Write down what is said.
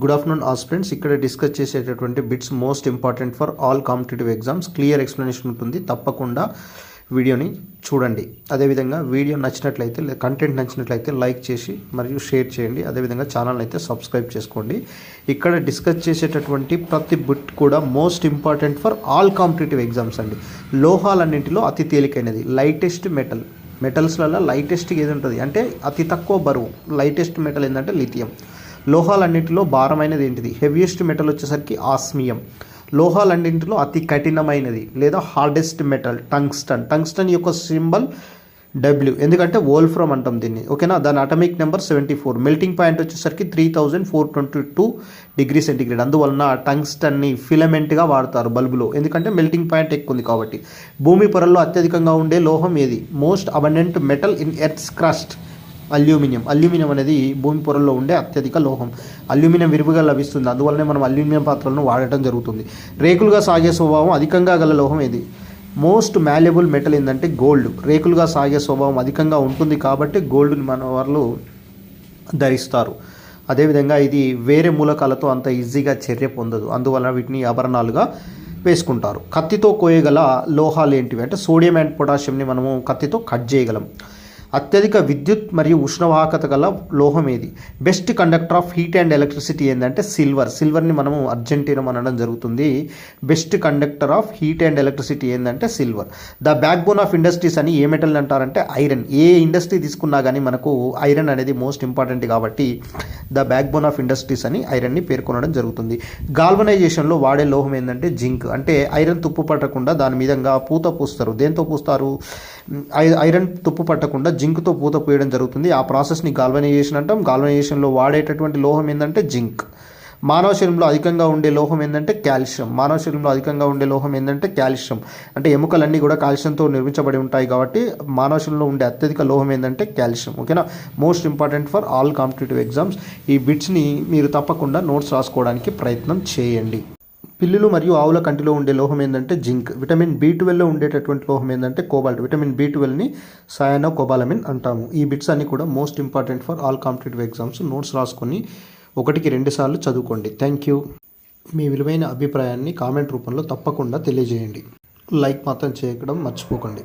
Good afternoon ఆస్ friends ఇక్కడ discuss చేసేటటువంటి bits most important for all competitive exams clear explanation ఉంటుంది. తప్పకుండా వీడియోని చూడండి. అదేవిధంగా వీడియో నచ్చినట్లయితే కంటెంట్ నచ్చినట్లయితే లైక్ చేసి మరియు షేర్ చేయండి. అదేవిధంగా ఛానల్ అయితే సబ్స్క్రైబ్ చేసుకోండి. ఇక్కడ డిస్కస్ చేసేటటువంటి ప్రతి బిట్ కూడా most important for all competitive exams అండి. లోహాలన్నింటిలో అతి తేలికైనది. లైటెస్ట్ మెటల్ మెటల్స్లలో లైటెస్ట్ ఏది ఉంటుంది? అంటే అతి తక్కువ బరువు. లైటెస్ట్ మెటల్ ఏంటంటే లిథియం లోహాలన్నింటిలో భారమైనది ఏంటిది? హెవియెస్ట్ మెటల్ వచ్చేసరికి ఆస్మియం. లోహాలన్నింటిలో అతి కఠినమైనది లేదా హార్డెస్ట్ మెటల్ టంగ్స్టన్ టంగ్స్టన్ యొక్క సింబల్ డబ్ల్యూ ఎందుకంటే వోల్ఫ్రమ్ అంటాం దీన్ని. ఓకేనా? దాని atomic number seventy four melting point వచ్చేసరికి three thousand four twenty two degree centigrade అందువలన టంగ్స్టన్ని ఫిలమెంట్గా వాడతారు బల్బులో. ఎందుకంటే మెల్టింగ్ పాయింట్ ఎక్కువ ఉంది కాబట్టి. భూమి పొరల్లో అత్యధికంగా ఉండే లోహం ఏది? Most abundant metal in earth's crust aluminium. Aluminium అనేది భూమి పొరల్లో ఉండే అత్యధిక లోహం. అల్యూమినియం విరివిగా లభిస్తుంది. అందువల్లనే మనం అల్యూమినియం పాత్రలను వాడటం జరుగుతుంది. రేకులుగా సాగే స్వభావం అధికంగా గల లోహం ఏది? మోస్ట్ మాల్యబుల్ మెటల్ ఏంటంటే గోల్డ్ రేకులుగా సాగే స్వభావం అధికంగా ఉంటుంది కాబట్టి గోల్డ్ని మన వాళ్ళు ధరిస్తారు. అదేవిధంగా ఇది వేరే మూలకాలతో అంత ఈజీగా చర్య పొందదు. అందువలన వీటిని ఆభరణాలుగా వేసుకుంటారు. కత్తితో కోయగల లోహాలు ఏంటివి అంటే సోడియం అండ్ పొటాషియంని మనము కత్తితో కట్ చేయగలం. అత్యధిక విద్యుత్ మరియు ఉష్ణవాహకత గల లోహం ఏది? Best conductor of heat and electricity ఏంటంటే సిల్వర్. సిల్వర్ని మనము అర్జెంటీనం అనడం జరుగుతుంది. Best conductor of heat and electricity ఏంటంటే silver. The backbone of industries అని ఏ మెటల్ అంటారంటే ఐరన్. ఏ ఇండస్ట్రీ తీసుకున్నా కానీ మనకు ఐరన్ అనేది మోస్ట్ ఇంపార్టెంట్ కాబట్టి the backbone of industries అని ఐరన్ని పేర్కొనడం జరుగుతుంది. గాల్వనైజేషన్లో వాడే లోహం ఏంటంటే జింక్. అంటే ఐరన్ తుప్పు పట్టకుండా దాని మీదంగా పూత పూస్తారు. దేంతో పూస్తారు? ఐ- ఐరన్ తుప్పు పట్టకుండా జింక్తో పూత పూయడం జరుగుతుంది. ఆ ప్రాసెస్ని గాల్వనైజేషన్ అంటాం. గాల్వనైజేషన్లో వాడేటటువంటి లోహం ఏంటంటే జింక్. మానవ శరీరంలో అధికంగా ఉండే లోహం ఏంటంటే కాల్షియం. మానవ శరీరంలో అధికంగా ఉండే లోహం ఏంటంటే కాల్షియం. అంటే ఎముకలన్నీ కూడా కాల్షియంతో నిర్మించబడి ఉంటాయి కాబట్టి మానవ శరీరంలో ఉండే అత్యధిక లోహం ఏంటంటే కాల్షియం. ఓకేనా? Most important for all competitive exams ఈ బిట్స్ని మీరు తప్పకుండా నోట్స్ రాసుకోవడానికి ప్రయత్నం చేయండి. పిల్లులు మరియు ఆవుల కంటిలో ఉండే లోహం ఏంటంటే జింక్. విటమిన్ బి ట్వెల్వ్లో ఉండేటటువంటి లోహం ఏంటంటే కోబాల్ట్. విటమిన్ బి ట్వెల్వ్ని సయానో కోబాలమిన్ అంటాము. ఈ బిట్స్ అన్ని కూడా most important for all competitive exams notes రాసుకొని ఒకటికి రెండు సార్లు చదువుకోండి. థ్యాంక్ యూ మీ విలువైన అభిప్రాయాన్ని కామెంట్ రూపంలో తప్పకుండా తెలియజేయండి. లైక్ మాత్రం చేయడం మర్చిపోకండి.